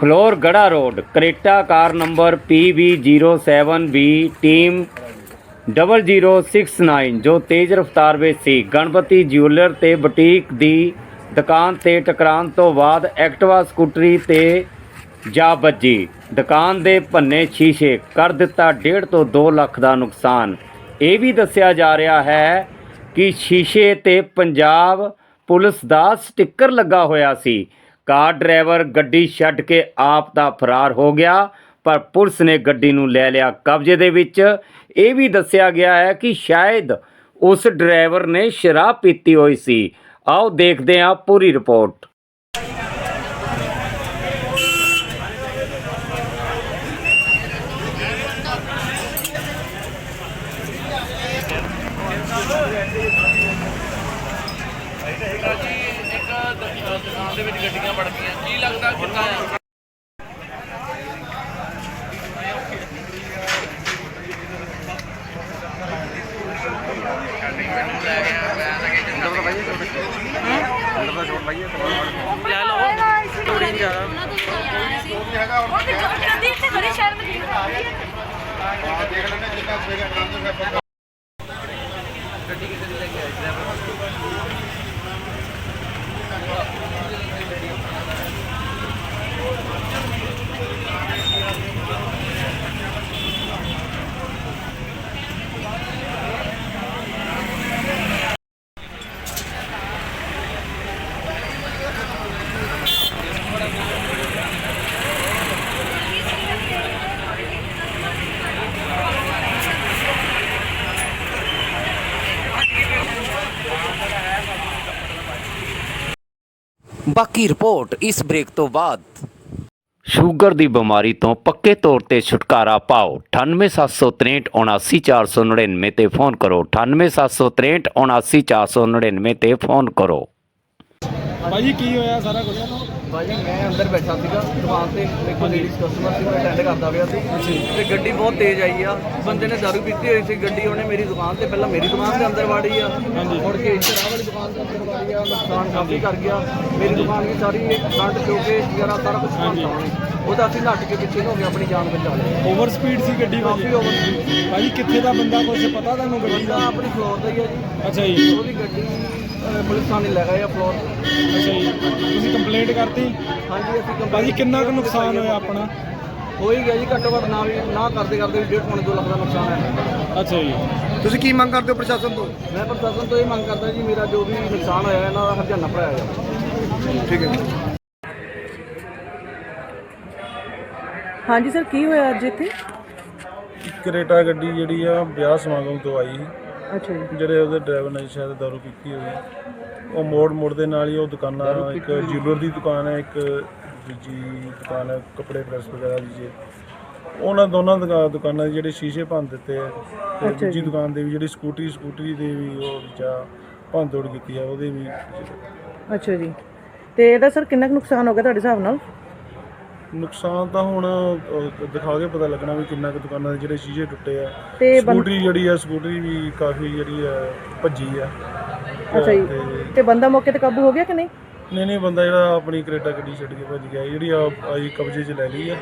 Floor ਗੜਾ road Creta car number PB07B ਟੀਮ 0069 ਜੋ ਤੇਜ਼ ਰਫ਼ਤਾਰ ਵਿੱਚ ਸੀ। ਗਣਪਤੀ ਜਿਊਲਰ ਤੇ ਬੁਟੀਕ ਦੀ ਦੁਕਾਨ ਤੇ ਟਕਰਾਉਣ ਤੋਂ ਬਾਅਦ ਐਕਟਿਵਾ, ਸਕੂਟਰੀ ਤੇ ਜਾ ਵੱਜੀ। ਦੁਕਾਨ ਦੇ ਭੰਨੇ ਸ਼ੀਸ਼ੇ ਕਰ ਦਿੱਤਾ 1.5 ਤੋਂ 2 ਲੱਖ ਦਾ ਨੁਕਸਾਨ। ਇਹ ਵੀ ਦੱਸਿਆ ਜਾ ਰਿਹਾ ਹੈ ਕਿ ਸ਼ੀਸ਼ੇ ਤੇ ਪੰਜਾਬ ਪੁਲਿਸ ਦਾ ਸਟicker ਲੱਗਾ ਹੋਇਆ ਸੀ। ਕਾਰ ਡਰਾਈਵਰ ਗੱਡੀ ਛੱਡ ਕੇ ਆਪ ਦਾ ਫਰਾਰ ਹੋ ਗਿਆ, ਪਰ ਪੁਲਿਸ ਨੇ ਗੱਡੀ ਨੂੰ ਲੈ ਲਿਆ ਕਬਜ਼ੇ ਦੇ ਵਿੱਚ। ਇਹ ਵੀ ਦੱਸਿਆ ਗਿਆ ਹੈ ਕਿ ਸ਼ਾਇਦ ਉਸ ਡਰਾਈਵਰ ਨੇ ਸ਼ਰਾਬ ਪੀਤੀ ਹੋਈ ਸੀ। ਆਓ ਦੇਖਦੇ ਹਾਂ ਪੂਰੀ ਰਿਪੋਰਟ। ਇੱਕ ਦੁਕਾਨ ਦੇ ਵਿੱਚ ਗੱਡੀਆਂ ਵੜ ਗਈਆਂ ਕੀ ਲੱਗਦਾ ਕਿੰਨਾ ਆ ਲੈ ਲਓ ਥੋੜੀ ਨਹੀਂ ਜ਼ਿਆਦਾ ਉਹ ਤੇ ਜਲਦੀ ਇੱਥੇ ਖੜੀ ਸ਼ਰਮ ਦੀ ਬਾਕੀ ਰਿਪੋਰਟ ਇਸ ਬ੍ਰੇਕ ਤੋਂ ਬਾਅਦ। ਸ਼ੂਗਰ ਦੀ ਬਿਮਾਰੀ ਤੋਂ ਪੱਕੇ ਤੌਰ ਤੇ ਛੁਟਕਾਰਾ ਪਾਓ। 9876379499 ਤੇ ਫੋਨ ਕਰੋ। 9876379499 ਤੇ ਫੋਨ ਕਰੋ। ਭਾਜੀ ਕੀ ਹੋਇਆ ਸਾਰਾ ਕੁਝ? ਭਾਜੀ ਮੈਂ ਅੰਦਰ ਬੈਠਾ ਸੀਗਾ ਦੁਕਾਨ ਤੇ ਮੇਰੇ ਕੋਲ ਲੇਡੀਜ਼ ਕਸਟਮਰ ਸੀ ਮੈਂ ਅਟੈਂਡ ਕਰਦਾ ਪਿਆ ਸੀ। ਤੇ ਗੱਡੀ ਬਹੁਤ ਤੇਜ਼ ਆਈ ਆ। ਬੰਦੇ ਨੇ ਦਾਰੂ ਪੀਤੀ ਹੋਈ ਸੀ ਗੱਡੀ ਉਹਨੇ ਮੇਰੀ ਦੁਕਾਨ ਤੇ ਪਹਿਲਾਂ ਮੇਰੀ ਦੁਕਾਨ ਦੇ ਅੰਦਰ ਵਾੜੀ ਆ। ਮੁੜ ਕੇ ਇੱਧਰ ਵਾਲੀ ਦੁਕਾਨ ਦੇ ਅੰਦਰ ਵਾੜੀ ਆ ਨੁਕਸਾਨ ਕਾਫੀ ਕਰ ਗਿਆ। ਮੇਰੀ ਦੁਕਾਨ ਵੀ ਸਾਰੀ ਫਰੰਟ ਚੋਕੇ ਵਗੈਰਾ ਸਾਰਾ ਕੁਝ ਉਹਨੇ। ਉਹਦਾ ਅਸੀਂ ਨੱਟ ਕੇ ਪਿੱਛੇ ਹੋ ਗਏ ਆਪਣੀ ਜਾਨ ਬਚਾ ਲਈ। ਓਵਰ ਸਪੀਡ ਸੀ ਗੱਡੀ ਕਾਫੀ ਓਵਰ ਸੀ। ਭਾਜੀ ਕਿੱਥੇ ਦਾ ਬੰਦਾ ਕੁਝ ਪਤਾ ਤੁਹਾਨੂੰ ਗੱਡੀ ਦਾ? ਆਪਣੀ ਫਲੋਰ ਦਾ ਹੀ ਆ ਜੀ। ਅੱਛਾ ਜੀ। ਉਹਦੀ ਗੱਡੀ ਪੁਲਿਸ ਥਾਣੇ ਲੈ ਗਏ ਆ ਫਲੋਰ ਅੱਛਾ ਜੀ। ਤੁਸੀਂ ਕੰਪਲੇਂਟ ਕਰਤੀ? ਹਾਂਜੀ ਅਸੀਂ ਭਾਜੀ ਕਿੰਨਾ ਕੁ ਨੁਕਸਾਨ ਹੋਇਆ ਆਪਣਾ? ਹੋ ਹੀ ਗਿਆ ਜੀ ਘੱਟੋ ਘੱਟ ਨਾ ਵੀ ਨਾ ਕਰਦੇ ਕਰਦੇ ਵੀ ਡੇਢ ਪੌਣੇ ਦੋ ਲੱਖ ਦਾ ਨੁਕਸਾਨ ਹੈ। ਅੱਛਾ ਜੀ। ਤੁਸੀਂ ਕੀ ਮੰਗ ਕਰਦੇ ਹੋ ਪ੍ਰਸ਼ਾਸਨ ਤੋਂ? ਮੈਂ ਪ੍ਰਸ਼ਾਸਨ ਤੋਂ ਇਹ ਮੰਗ ਕਰਦਾ ਜੀ ਮੇਰਾ ਜੋ ਵੀ ਨੁਕਸਾਨ ਹੋਇਆ ਇਹਨਾਂ ਦਾ ਹਰਜਾਨਾ ਭਰਾਇਆ ਜਾਵੇ। ਠੀਕ ਹੈ ਹਾਂਜੀ ਸਰ ਕੀ ਹੋਇਆ ਅੱਜ ਇੱਥੇ? ਕਰੇਟਾ ਗੱਡੀ ਜਿਹੜੀ ਆ ਵਿਆਹ ਸਮਾਗਮ ਤੋਂ ਆਈ ਅੱਛਾ ਜੀ। ਜਿਹੜੇ ਉਹਦੇ ਡਰਾਈਵਰ ਨੇ ਸ਼ਾਇਦ ਦਾਰੂ ਪੀਤੀ ਹੋਈ ਉਹ ਮੋੜ ਮੋੜ ਦੇ ਨਾਲ ਹੀ ਉਹ ਦੁਕਾਨਾਂ ਇੱਕ ਜਿਊਲਰ ਦੀ ਦੁਕਾਨ ਹੈ ਇੱਕ ਦੂਜੀ ਦੁਕਾਨ ਹੈ ਕੱਪੜੇ ਪ੍ਰੈਸ ਵਗੈਰਾ ਦੀ ਜੀ। ਉਹਨਾਂ ਦੋਨਾਂ ਦੁਕਾ- ਦੁਕਾਨਾਂ ਦੇ ਜਿਹੜੇ ਸ਼ੀਸ਼ੇ ਭੰਨ ਦਿੱਤੇ ਆ ਤੇ ਅੱਛਾ ਦੂਜੀ ਜੀ। ਦੁਕਾਨ ਦੇ ਵੀ ਜਿਹੜੀ ਸਕੂਟਰੀ ਸਕੂਟਰੀ ਦੇ ਵੀ ਉਹ ਵਿਚਾ ਭੰਨ ਤੋੜ ਕੀਤੀ ਆ ਉਹਦੇ ਵੀ। ਅੱਛਾ ਜੀ। ਤੇ ਇਹਦਾ ਸਰ ਕਿੰਨਾ ਕੁ ਨੁਕਸਾਨ ਹੋ ਗਿਆ ਤੁਹਾਡੇ ਹਿਸਾਬ ਨਾਲ? ਨੁਕਸਾਨ ਤਾਂ ਹੁਣ ਅਹ, ਦਿਖਾ ਕੇ ਪਤਾ ਲੱਗਣਾ ਵੀ ਕਿੰਨਾ ਕੁ ਦੁਕਾਨਾਂ ਦੇ ਜਿਹੜੇ ਸ਼ੀਸ਼ੇ ਟੁੱਟੇ ਆ। ਤੇ ਸਕੂਟਰੀ ਜਿਹੜੀ ਆ ਸਕੂਟਰੀ ਵੀ ਕਾਫੀ ਜਿਹੜੀ ਆ ਭੱਜੀ ਆ। ਅੱਛਾ ਜੀ। ਤੇ ਤੇ ਬੰਦਾ ਮੌਕੇ ਤੇ ਕਾਬੂ ਹੋ ਗਿਆ ਕਿ ਨਹੀਂ? ਨਹੀਂ ਨਹੀਂ ਬੰਦਾ ਜਿਹੜਾ ਆਪਣੀ ਕਰੇਟਾ ਗੱਡੀ ਛੱਡ ਕੇ ਭੱਜ ਗਿਆ। ਜਿਹੜੀ ਆ ਆਈ ਕਬਜ਼ੇ 'ਚ ਲੈ ਲਈ ਆ।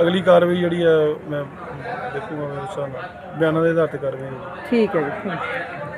ਅਗਲੀ ਕਾਰਵਾਈ ਜਿਹੜੀ ਆ ਮੈਂ ਦੇਖੂਗਾ ਉਸ ਹਿਸਾਬ ਨਾਲ ਬਿਆਨਾਂ ਦੇ ਆਧਾਰ ਤੇ ਕਾਰਵਾਈ ਹੋਊਗੀ। ਠੀਕ ਹੈ ਜੀ ਥੈਂਕ ਯੂ